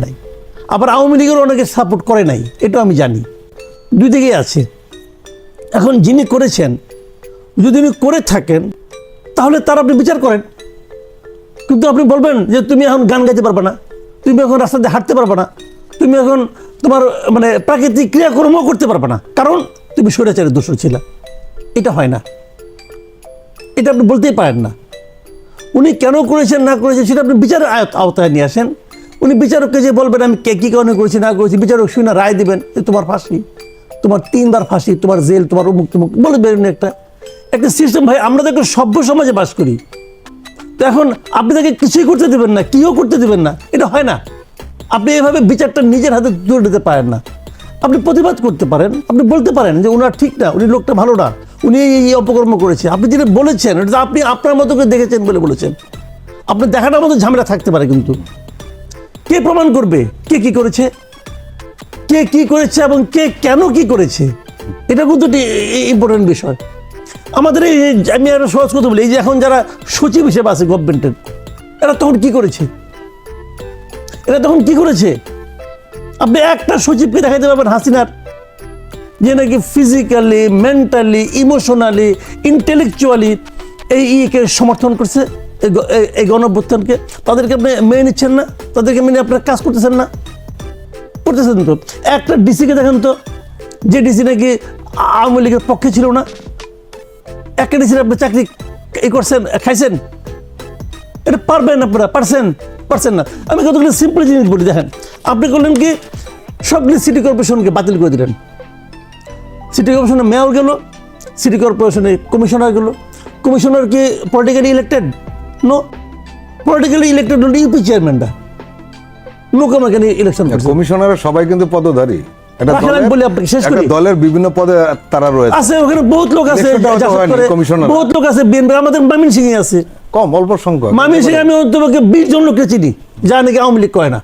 নাই। আবার আওয়ামী লীগের অনেকে সাপোর্ট করে নাই, এটা আমি জানি। দুই দিকেই আছে। এখন যিনি করেছেন, যদি উনি করে থাকেন, তাহলে তার আপনি বিচার করেন। কিন্তু আপনি বলবেন যে তুমি এখন গান গাইতে পারবে না, তুমি এখন রাস্তাতে হাঁটতে পারবে না, তুমি এখন তোমার মানে প্রাকৃতিক ক্রিয়াকর্ম করতে পারবে না। কারণ তুমি স্বৈরাচারের দোষ ছিল। এটা হয় না। এটা আপনি বলতেই পারেন না। উনি কেন করেছেন, না করেছেন, সেটা আপনি বিচারের আয়ত- আওতায় নিয়ে আসেন। উনি বিচারককে যে বলবেন, আমি কে, কী কারণে করেছি, না করেছি? বিচারক শুনে রায় দেবেন তোমার ফাঁসি, তোমার তিনবার ফাঁসি, তোমার জেল, তোমার উমুক তুমুক, বলে বেরোন একটা একটা সিস্টেম ভাই, আমরা তো সভ্য সমাজে বাস করি। তো এখন আপনি তাকে কিছুই করতে দেবেন না, কিও করতে দেবেন না, এটা হয় না। আপনি এভাবে বিচারটা নিজের হাতে তুলে দিতে পারেন না। আপনি প্রতিবাদ করতে পারেন, আপনি বলতে পারেন যে ওনার ঠিক না, উনি লোকটা ভালো না, উনি এই এই অপকর্ম করেছে। আপনি যেটা বলেছেন, এটা আপনি আপনার মতো করে দেখেছেন বলে বলেছেন। আপনি দেখাটার মতো ঝামেলা থাকতে পারে কিন্তু। কে প্রমাণ করবে? কে কি করেছে? কে কি করেছে এবং কে কেন কি করেছে? এটা কিন্তু ইম্পর্টেন্ট বিষয়। আমাদের এই আমি আরও সহজ কথা বলি, এই যে এখন যারা সচিব হিসেবে আছে গভর্নমেন্টের এরা তখন কি করেছে? এরা তখন কি করেছে? আপনি একটা সচিবকে দেখাইতে পারবেন, হাসিনার, যে নাকি ফিজিক্যালি মেন্টালি ইমোশনালি ইন্টেলেকচুয়ালি এই ইকে সমর্থন করছে। এই গণঅভ্যুত্থানকে তাদেরকে আপনি মেনে নিচ্ছেন না, তাদেরকে মেনে আপনারা কাজ করতেছেন না। করতেছেন তো? একটা ডিসিকে দেখেন তো, যে ডিসি নাকি আওয়ামী লীগের পক্ষে ছিল না। একটা ডিসির আপনি চাকরি এই করছেন, খাইছেন? এটা পারবেন আপনারা, পারছেন? পারছেন না। আমি কতগুলো সিম্পল জিনিস বলি, দেখেন। আপনি করলেন কি সবগুলি সিটি কর্পোরেশনকে বাতিল করে দিলেন। সিটি কর্পোরেশনে মেয়র গেল সিটি কর্পোরেশনে কমিশনার গেল। কমিশনার কি politically elected no politically elected হল ইউপি চেয়ারম্যানটা লোক আমাকে ইলেকশন কমিশনারের সবাই কিন্তু পদধারী। একটা রাখেন আমি দলের- বলি আপনাকে, শেষ একটা করি। দলের বিভিন্ন পদে তারা রয়েছে। আছে ওখানে বহুত লোক আছে ইলেকশনটা হয়তো জাসদ হয়নি, করে, কমিশনার। বহুত লোক আছে বিএনপি আমাদের মামিন সিং আছে। কম অল্প সংখ্যক। মামি সিং আমি তোমাকে বিশ জন লোককে চিনি যা নাকি আওয়ামী লীগ করে না।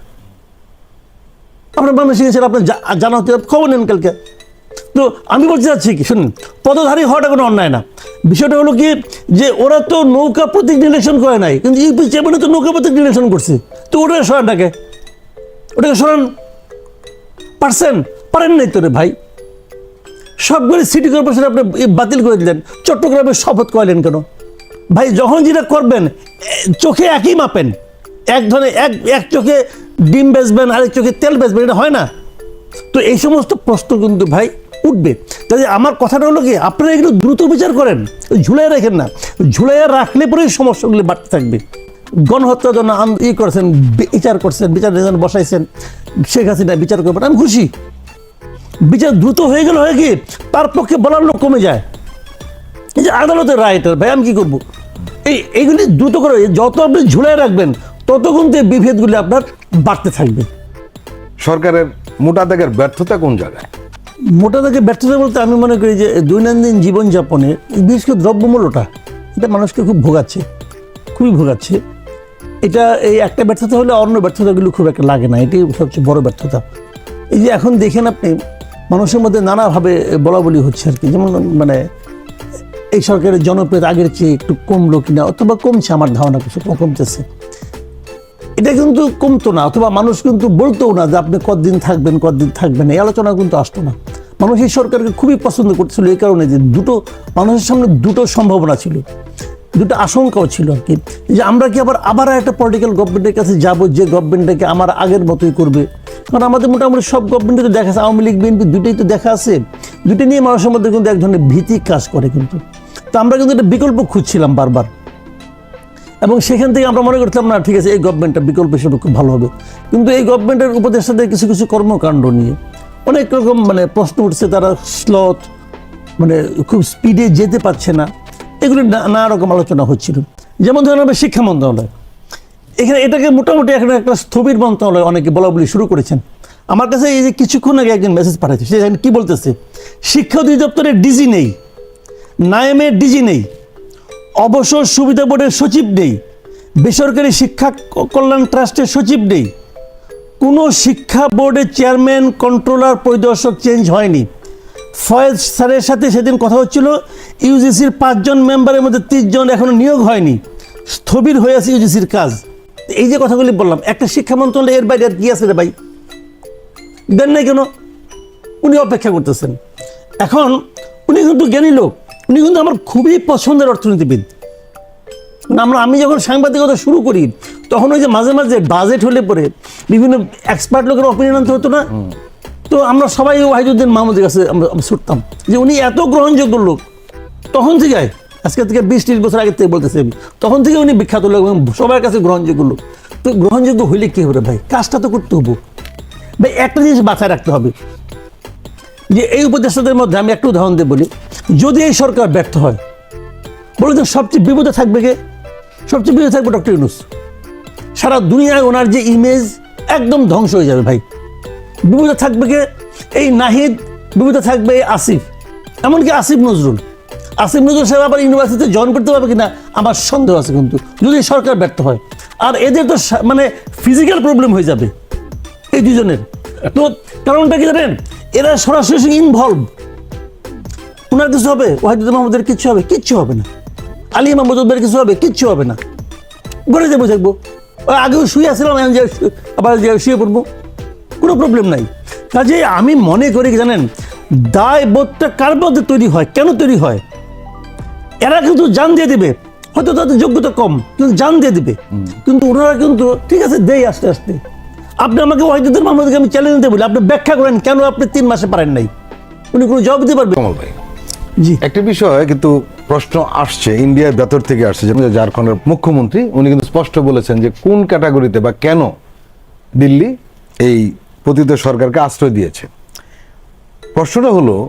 আপনার মামি সিং ছিল আপনার জানা হতে খবর নেন কালকে। তো আমি বলতে চাচ্ছি কি, শুনুন, পদধারী হওয়াটা কোনো অন্যায় না। বিষয়টা হলো কি যে ওরা তো নৌকা প্রতীক নির্দেশন করে নাই, কিন্তু ইউপি চেয়ারম্যানে তো নৌকা প্রতীক নির্দেশন করছে। তো ওটা সরানটাকে ওটাকে সরান। পারছেন? পারেন নাই তো রে ভাই। সবগুলি সিটি কর্পোরেশন আপনি বাতিল করে দিলেন, চট্টগ্রামে শপথ করলেন কেন? ভাই, যখন যেটা করবেন চোখে একই মাপেন। এক ধরনের, এক এক চোখে ডিম বেচবেন, আরেক চোখে তেল বেচবেন, এটা হয় না। তো এই সমস্ত প্রশ্ন কিন্তু ভাই উঠবে। তাই আমার কথাটা হলো কি, আপনারা এগুলো দ্রুত বিচার করেন ঝুলাই রাখেন না। ঝুলাইয়া রাখলে পরে সমস্যাগুলি বাড়তে থাকবে। গণহত্যার জন্য আন- ই করছেন বিচার করছেন, বিচার জন্য বসাইছেন, শেখ হাসিনা বিচার করবেন। আমি খুশি। বিচার দ্রুত হয়ে গেলে হয় কি, তার পক্ষে বলার লোক কমে যায়। এই যে আদালতের রায়টার ভাই, আমি কি করব? এই এইগুলি দ্রুত করে যত আপনি ঝুলাই রাখবেন, তত কিন্তু এই বিভেদগুলি আপনার বাড়তে থাকবে। সরকারের মোটা দাগের ব্যর্থতা কোন জায়গায়? মোটা থেকে ব্যর্থতা বলতে আমি মনে করি যে দৈনন্দিন জীবনযাপনে বিশেষ করে দ্রব্যমূল্যটা, এটা মানুষকে খুব ভোগাচ্ছে, খুবই ভোগাচ্ছে। এটা এই একটা ব্যর্থতা হলে অন্য ব্যর্থতাগুলো খুব একটা লাগে না, এটাই সবচেয়ে বড় ব্যর্থতা। এই যে এখন দেখেন আপনি, মানুষের মধ্যে নানাভাবে বলা বলি হচ্ছে আর কি, যেমন মানে এই সরকারের জনপ্রিয়তা আগের চেয়ে একটু কমলো কিনা, অথবা কমছে, আমার ধারণা কিছু কমতেছে। এটা কিন্তু কমতো না, অথবা মানুষ কিন্তু বলতো না যে আপনি কতদিন থাকবেন কতদিন থাকবেন এই আলোচনা কিন্তু আসতো না। মানুষ এই সরকারকে খুবই পছন্দ করছিল এই কারণে যে দুটো, মানুষের সামনে দুটো সম্ভাবনা ছিল। দুটো আশঙ্কাও ছিল আর কি। যে আমরা কি আবার আবার একটা পলিটিক্যাল গভর্নমেন্টের কাছে যাব, যে গভর্নমেন্টটাকে আমার আগের মতোই করবে? কারণ আমাদের মোটামুটি সব গভর্নমেন্টে তো দেখা আছে, আওয়ামী লীগ, বিএনপি দুটোই তো দেখা আছে। দুটো নিয়ে মানুষের মধ্যে কিন্তু এক ধরনের ভীতি কাজ করে কিন্তু। তো আমরা কিন্তু একটা বিকল্প খুঁজছিলাম বারবার। এবং সেখান থেকে আমরা মনে করতাম, না, ঠিক আছে, এই গভর্নমেন্টটা বিকল্প হিসেবে খুব ভালো হবে। কিন্তু এই গভর্নমেন্টের উপদেষ্টাদের কিছু কিছু কর্মকাণ্ড নিয়ে অনেক রকম মানে প্রশ্ন উঠছে, তারা স্লথ মানে খুব স্পিডে যেতে পারছে না। এগুলি নানা রকম আলোচনা হচ্ছিল। যেমন ধরেন আমরা শিক্ষা মন্ত্রণালয়। এখানে এটাকে মোটামুটি এখন একটা স্থবির মন্ত্রণালয় অনেকে বলা বলি শুরু করেছেন। আমার কাছে এই যে কিছুক্ষণ আগে একজন মেসেজ পাঠাচ্ছে সে কি বলতেছে? শিক্ষা অধিদপ্তরের ডিজি নেই। নায়েমের ডিজি নেই। অবসর সুবিধা বোর্ডের সচিব নেই। বেসরকারি শিক্ষা কল্যাণ ট্রাস্টের সচিব নেই। কোনো শিক্ষা বোর্ডের চেয়ারম্যান, কন্ট্রোলার, পরিদর্শক চেঞ্জ হয়নি। ফয়েজ স্যারের সাথে সেদিন কথা হচ্ছিল, ইউজিসির পাঁচজন মেম্বারের মধ্যে তিনজন এখনও নিয়োগ হয়নি। স্থবির হয়ে আছে ইউজিসির কাজ। এই যে কথাগুলি বললাম, একটা শিক্ষা মন্ত্রণালয় এর বাইরে আর কী আছে রে ভাই? দেন নাই কেন? উনি অপেক্ষা করতেছেন। এখন উনি কিন্তু জ্ঞানী লোক। উনি কিন্তু আমার খুবই পছন্দের অর্থনীতিবিদ। আমরা, আমি যখন সাংবাদিকতা শুরু করি, তখন ওই যে মাঝে মাঝে বাজেট হলে পরে বিভিন্ন এক্সপার্ট লোকের অপিনিয়ন আনতে হতো না? তো আমরা সবাই ওয়াহিদুদ্দিন মাহমুদের কাছে আমরা ছুটতাম যে উনি এত গ্রহণযোগ্য লোক, তখন থেকে, আজকে থেকে বিশ, ত্রিশ বছর আগে থেকে বলতেছি আমি, তখন থেকে উনি বিখ্যাত লোক এবং সবার কাছে গ্রহণযোগ্য লোক। তো গ্রহণযোগ্য হইলে কি হবে ভাই? কাজটা তো করতে হব। ভাই, একটা জিনিস মাথায় রাখতে হবে। যে এই উপদেষ্টাদের মধ্যে আমি একটু উদাহরণ দিয়ে বলি। যদি এই সরকার ব্যর্থ হয় বলে তো সবচেয়ে বিপদে থাকবে কে? সবচেয়ে বিপদে থাকবে ডক্টর ইউনুস। সারা দুনিয়ায় ওনার যে ইমেজ একদম ধ্বংস হয়ে যাবে ভাই। বিপদে থাকবে কে? এই নাহিদ, বিপদে থাকবে এই আসিফ। এমনকি আসিফ নজরুল। আসিফ নজরুল সাহেব আবার ইউনিভার্সিটিতে জয়েন করতে পারবে কিনা আমার সন্দেহ আছে কিন্তু। যদি সরকার ব্যর্থ হয়, আর এদের তো মানে ফিজিক্যাল প্রবলেম হয়ে যাবে। এই দুজনের। তো কারণটা কি জানেন? এরা সরাসরি ইনভলভ ওনার কিছু হবে? ওয়াহিদুদ্দিন মাহমুদের কিচ্ছু হবে? কিচ্ছু হবে না। আলী মাহমুদের কিছু হবে? কিচ্ছু হবে না। ঘরে যাব থাকব আগেও শুয়ে যে আবার শুয়ে পড়ব। কোনো প্রবলেম নাই। কাজে আমি মনে করি জানেন? দায়বোধটা কার মধ্যে তৈরি হয়? কেন তৈরি হয়? এরা কিন্তু জান দিয়ে দিবে। হয়তো তাদের যোগ্যতা কম, কিন্তু জান দিয়ে দিবে। কিন্তু ওনারা কিন্তু, ঠিক আছে দেয় আস্তে আস্তে। আপনি আমাকে ওয়াহিদুদ্দিন মাহমুদকে আমি চ্যালেঞ্জ দিতে বলি। আপনি ব্যাখ্যা করেন, কেন আপনি তিন মাসে পারেন নাই? উনি কোনো জবাব দিতে পারবেন জি। একটি বিষয় কিন্তু প্রশ্ন আসছে ইন্ডিয়ার ভেতর থেকে আসছে যেমন ঝাড়খণ্ডের মুখ্যমন্ত্রী উনি কিন্তু স্পষ্ট বলেছেন যে কোন ক্যাটাগরিতে বা কেন দিল্লি এই পতিত সরকারকে আশ্রয় দিয়েছে। প্রশ্নটা হলো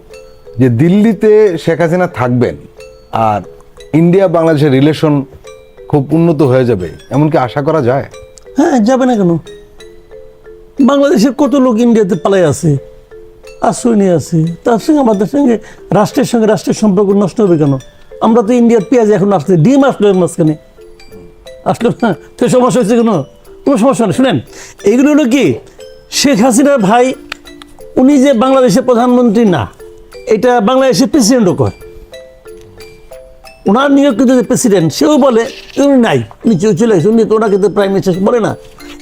যে দিল্লিতে শেখ হাসিনা থাকবেন আর ইন্ডিয়া বাংলাদেশের রিলেশন খুব উন্নত হয়ে যাবে এমনকি আশা করা যায়? হ্যাঁ যাবে না কেন? বাংলাদেশের কত লোক ইন্ডিয়াতে পালাই আছে? আশ্রয় নিয়ে আছে তার সঙ্গে আমাদের সঙ্গে রাষ্ট্রের সঙ্গে রাষ্ট্রের সম্পর্ক নষ্ট হবে কেন? আমরা তো ইন্ডিয়ার পেঁয়াজ এখন আসলে ডিম আসলো এর মাঝখানে। আসলো না? তো সমস্যা হয়েছে কেন? কোনো সমস্যা নেই, শুনেন। এগুলো হলো কি? শেখ হাসিনার ভাই, উনি যে বাংলাদেশের প্রধানমন্ত্রী না, এটা বাংলাদেশের প্রেসিডেন্টও কয়। ওনার নিয়োগকৃত যে প্রেসিডেন্ট, সেও বলে, উনি নাই, উনি চলে গেছে উনি তো ওনাকে প্রাইম মিনিস্টার বলে না।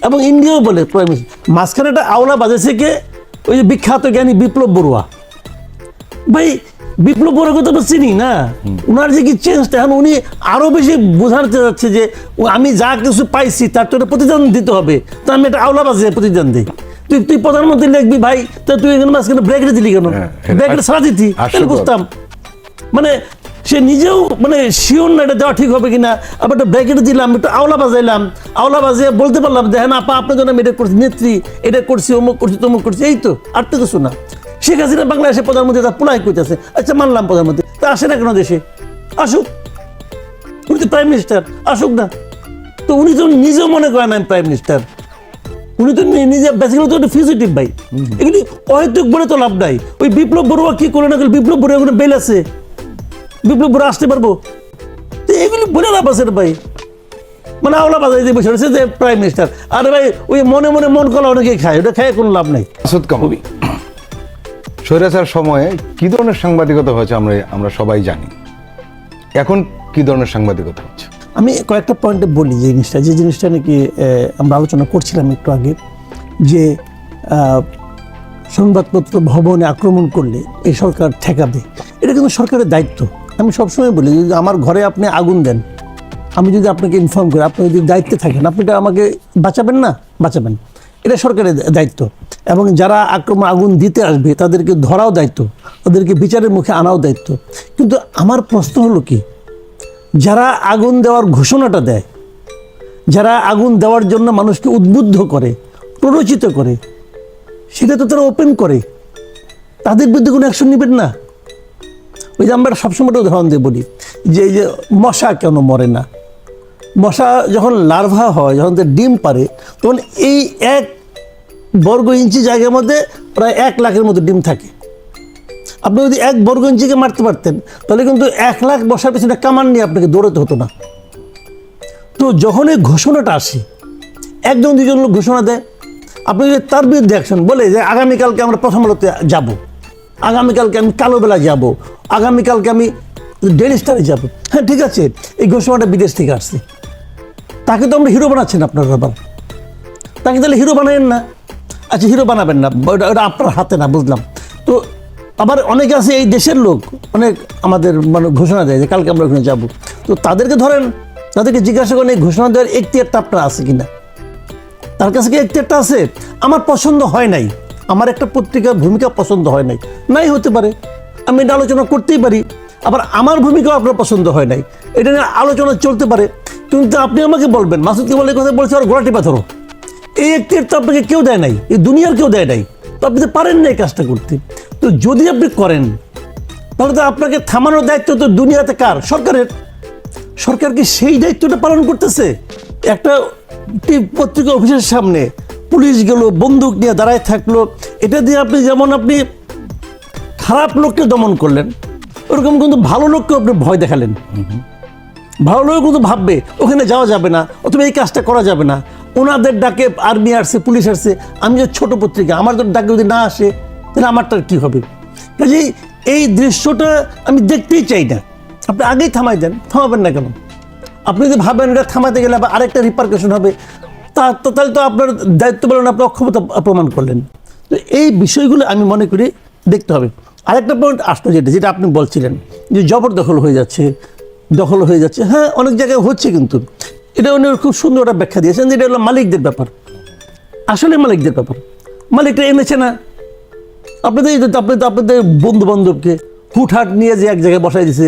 এবং ইন্ডিয়াও বলে প্রাইম মিনিস্টার মাঝখানে একটা আওলা বাজেছে কে? ওই যে বিখ্যাত জ্ঞানী বিপ্লব বড়ুয়া। ভাই বিপ্লব বড়ুয়াকে তো আমরা চিনি না। ওনার যে কি চেঞ্জটা এখন উনি আরও বেশি বোঝাতে যাচ্ছে যে আমি যা কিছু পাইছি তার তো একটা প্রতিদান দিতে হবে। তো আমি একটা আওলা বাজে প্রতিদান দিই। তুই তুই প্রধানমন্ত্রী লিখবি ভাই তো তুই এখানে মাঝখানে ব্রেক দিলি কেন? ব্রেক এটা- ছাড়া দিতি। তাহলে বুঝতাম। মানে সে নিজেও মানে শিওর না এটা দেওয়া ঠিক হবে কিনা। আবার একটা ব্র্যাকেটে দিলাম, একটু আওলা বাজাইলাম। আওলা বাজিয়ে বলতে পারলাম যে হ্যাঁ আপা, আপনার জন্য আমি এটা করছি, নেত্রী, এটা করছি, অমুক করছি, তমুক করছি। এই তো, আর তো কিছু না। শেখ হাসিনা বাংলাদেশের প্রধানমন্ত্রী তার পুলাই করতেছে আচ্ছা মানলাম প্রধানমন্ত্রী, তা আসে না কেন দেশে? আসুক, উনি তো প্রাইম মিনিস্টার আসুক না। তো উনি তো নিজেও মনে করেন আমি প্রাইম মিনিস্টার উনি তো নিজে বেসিক্যালি তো একটা ফিজিটিভ ভাই। এগুলি অহেতুক বলে তো লাভ নাই। ওই বিপ্লব বড়ুয়া কি করে না বিপ্লব বড়ুয়া কোনো বেল আছে। বিপ্লব বড়ুয়া আসতে পারব? তো এগুলি বলে লাভ আছে ভাই। মানে আওলা বাজাই যে বসে রয়েছে যে প্রাইম মিনিস্টার আরে ভাই ওই মনে মনে মন কলা অনেকে খায় ওটা খায় কোনো লাভ নাই। মাসুদ কামাল স্বৈরাচার সময়ে কি ধরনের সাংবাদিকতা হয়েছে আমরা আমরা সবাই জানি। এখন কি ধরনের সাংবাদিকতা হচ্ছে? আমি কয়েকটা পয়েন্টে বলি যে জিনিসটা। যে জিনিসটা নাকি আমরা আলোচনা করছিলাম একটু আগে যে সংবাদপত্র ভবনে আক্রমণ করলে এই সরকার ঠেকাবে। এটা কিন্তু সরকারের দায়িত্ব। আমি সবসময় বলি, যদি আমার ঘরে আপনি আগুন দেন, আমি যদি আপনাকে ইনফর্ম করি, আপনি যদি দায়িত্বে থাকেন, আপনি এটা আমাকে বাঁচাবেন না? বাঁচাবেন। এটা সরকারের দায়িত্ব। এবং যারা আক্রমণ, আগুন দিতে আসবে, তাদেরকে ধরাও দায়িত্ব, তাদেরকে বিচারের মুখে আনাও দায়িত্ব। কিন্তু আমার প্রশ্ন হলো কি, যারা আগুন দেওয়ার ঘোষণাটা দেয়, যারা আগুন দেওয়ার জন্য মানুষকে উদ্বুদ্ধ করে, প্ররোচিত করে, সেটা তো তারা ওপেন করে, তাদের বিরুদ্ধে কোনো অ্যাকশন নেবেন না? ওই যে আমরা সবসময় উদাহরণ দিয়ে বলি, যে এই যে মশা কেন মরে না? মশা যখন লার্ভা হয়, যখন তার ডিম পারে, তখন এই এক বর্গ ইঞ্চি জায়গার মধ্যে প্রায় এক লাখের মতো ডিম থাকে। আপনি যদি এক বর্গ ইঞ্চিকে মারতে পারতেন, তাহলে কিন্তু এক লাখ বসার পিছনে কামান নিয়ে আপনাকে দৌড়াতে হতো না। তো যখন এই ঘোষণাটা আসে, একজন দুজন লোক ঘোষণা দেয়, আপনি যদি তার বিরুদ্ধে অ্যাকশন বলে যে আগামীকালকে আমরা প্রথম আলোতে যাব আগামীকালকে আমি কালোবেলা যাব, আগামীকালকে আমি ডেলি স্টারে যাব। হ্যাঁ ঠিক আছে, এই ঘোষণাটা বিদেশ থেকে আসছে। তাকে তো আমরা হিরো বানাচ্ছেন আপনার ব্যাপার তাকে তাহলে হিরো বানাবেন না। আচ্ছা হিরো বানাবেন না ওটা আপনার হাতে না, বুঝলাম। তো আবার অনেকে আছে, এই দেশের লোক, অনেক আমাদের মানে ঘোষণা দেয় যে কালকে আমরা ওখানে যাব। তো তাদেরকে ধরেন, তাদেরকে জিজ্ঞাসা করেন, এই ঘোষণা দেওয়ার এখতিয়ারটা আপনার আছে কিনা? তার কাছে কি এখতিয়ারটা আছে? আমার পছন্দ হয় নাই। আমার একটা পত্রিকার ভূমিকা পছন্দ হয় নাই। নাই হতে পারে। আমি এটা আলোচনা করতেই পারি, আবার আমার ভূমিকাও আপনার পছন্দ হয় নাই। এটা নিয়ে আলোচনা চলতে পারে। কিন্তু আপনি আমাকে বলবেন, মাসুদ কেবল এই কথা বলছে, আর গোড়াটি পাথরও এই এখতিয়ার তো আপনাকে কেউ দেয় নাই, এই দুনিয়ার কেউ দেয় নাই। তো আপনি তো পারেন না এই কাজটা করতে। তো যদি আপনি করেন, তাহলে তো আপনাকে থামানোর দায়িত্ব তো দুনিয়াতে কার? সরকারের। সরকার কি সেই দায়িত্বটা পালন করতেছে? একটা পত্রিকা অফিসের সামনে পুলিশ গেল, বন্দুক নিয়ে দাঁড়ায় থাকল। এটা দিয়ে আপনি যেমন আপনি খারাপ লোককে দমন করলেন, ওরকম কিন্তু ভালো লোককে আপনি ভয় দেখালেন। ভালো লোক কিন্তু ভাববে, ওখানে যাওয়া যাবে না, অথবা এই কাজটা করা যাবে না। ওনাদের ডাকে আর্মি আসছে, পুলিশ আসছে, আমি যে ছোট পত্রিকা, আমার তো ডাকে যদি না আসে, তাহলে আমারটার কী হবে? কাজেই এই দৃশ্যটা আমি দেখতেই চাই না। আপনি আগেই থামাই দেন, থামাবেন না কেন? আপনি যদি ভাবেন এটা থামাতে গেলে আবার আরেকটা রিপারকেশন হবে তা তাহলে তো আপনার দায়িত্ব বলেন আপনি অক্ষমতা প্রমাণ করলেন। তো এই বিষয়গুলো আমি মনে করি দেখতে হবে। আরেকটা পয়েন্ট আসলো যেটা যেটা আপনি বলছিলেন যে জবরদখল হয়ে যাচ্ছে, দখল হয়ে যাচ্ছে। হ্যাঁ অনেক জায়গায় হচ্ছে কিন্তু। এটা উনি খুব সুন্দর একটা ব্যাখ্যা দিয়েছেন যে এটা হলো মালিকদের ব্যাপার। আসলে মালিকদের ব্যাপার। মালিকটা এনেছে না। আপনাদের আপনাদের আপনাদের বন্ধু বান্ধবকে হুটহাট নিয়ে যে এক জায়গায় বসাই দিছে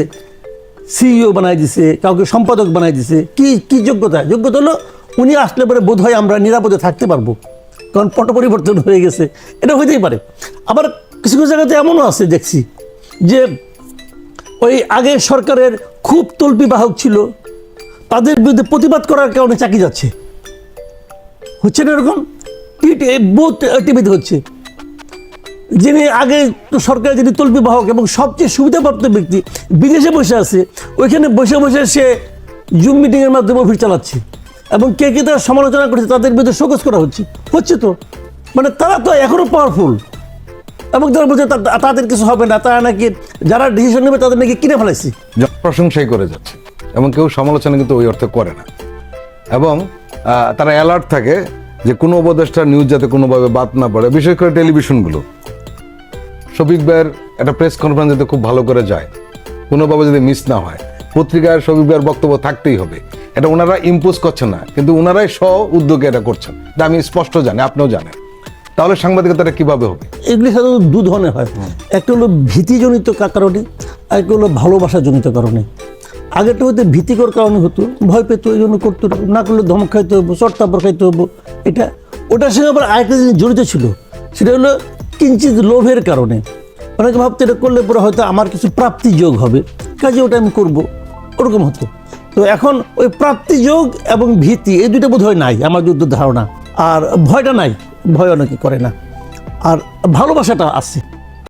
সিইও বানাই দিছে, কাউকে সম্পাদক বানাই দিছে, কি কি যোগ্যতা? যোগ্যতা হলো উনি আসলে পরে বোধ হয় আমরা নিরাপদে থাকতে পারব। কারণ পট পরিবর্তন হয়ে গেছে। এটা হইতেই পারে। আবার কিছু কিছু জায়গাতে এমনও আছে দেখছি যে ওই আগের সরকারের খুব তল্পি বাহক ছিল। তাদের বিরুদ্ধে প্রতিবাদ করার কারণে চাকরি যাচ্ছে। হচ্ছে না এরকম? বহুত টিভিতে হচ্ছে। যিনি আগে সরকার যিনি তল্পি বাহক এবং সবচেয়ে সুবিধাপ্রাপ্ত ব্যক্তি বিদেশে বসে আছে, ওইখানে বসে বসে সে জুম মিটিংয়ের মাধ্যমে অফিস চালাচ্ছে। এবং কে কে তারা সমালোচনা করছে তাদের বিরুদ্ধে শোকজ করা হচ্ছে। হচ্ছে তো? মানে তারা তো এখনও পাওয়ারফুল এবং তারা বলছে তাদের কিছু হবে না, তারা নাকি যারা ডিসিশন নেবে তাদের নাকি কিনে ফেলাইছি। জ- প্রশংসাই করে যাচ্ছে। এবং কেউ সমালোচনা কিন্তু ওই অর্থে করে না। এবং তারা অ্যালার্ট থাকে যে কোনো উপদেষ্টার নিউজ যাতে কোনোভাবে বাদ না পড়ে, বিশেষ করে টেলিভিশনগুলো শফিক ভাইয়ের একটা প্রেস কনফারেন্স যাতে খুব ভালো করে যায়, কোনোভাবে যদি মিস না হয়। পত্রিকায় ভাইয়ের বক্তব্য থাকতেই হবে। এটা ওনারা ইম্পোজ করছেন না কিন্তু ওনারাই স্ব উদ্যোগে এটা করছেন। এটা আমি স্পষ্ট জানি আপনিও জানেন। তাহলে সাংবাদিকতাটা কীভাবে হবে? এগুলি সাধারণত দু ধরনের হয়। একটা হলো ভীতিজনিত কারণে আর একটা হলো ভালোবাসাজনিত কারণে। আগেরটা হতে ভীতিকর কারণে হতো ভয় পেতো এই জন্য করতো না। করলে ধমক খাইতে হব চট্টাপর খাইতে হব। এটা ওটার সঙ্গে আবার আরেকটা জিনিস জড়িত ছিল সেটা হলো কিঞ্চিত লোভের কারণে। অনেকে ভাবতো এটা করলে পরে হয়তো আমার কিছু প্রাপ্তি যোগ হবে কাজে ওটা আমি করব। ওরকম হতো। তো এখন ওই প্রাপ্তিযোগ এবং ভীতি, এই দুটো বোধ হয় নাই আমার যুদ্ধ ধারণা। আর ভয়টা নাই, ভয় অনেকে করে না। আর ভালোবাসাটা আছে।